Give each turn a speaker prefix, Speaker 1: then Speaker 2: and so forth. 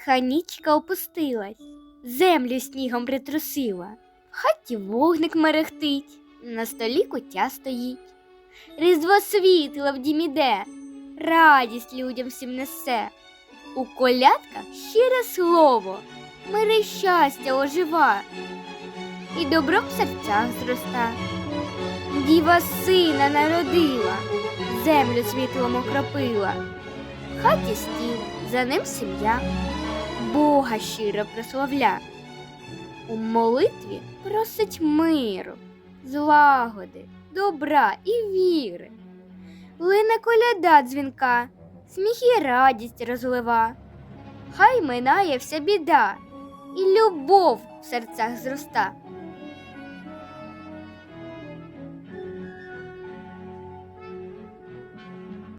Speaker 1: Тиха нічка опустилась, землю снігом притрусила. В хаті вогник мерехтить, на столі кутя стоїть. Різдво світло в дім іде, радість людям всім несе. У колядках щире слово, мири й щастя ожива, і добро в серцях зроста. Діва сина народила, землю світлом окропила. В хаті стіл, за ним сім'я, Бога щиро прославля. У молитві просить миру, злагоди, добра і віри. Лине коляда дзвінка, сміх і радість розлива. Хай минає вся біда, і любов в серцях зроста.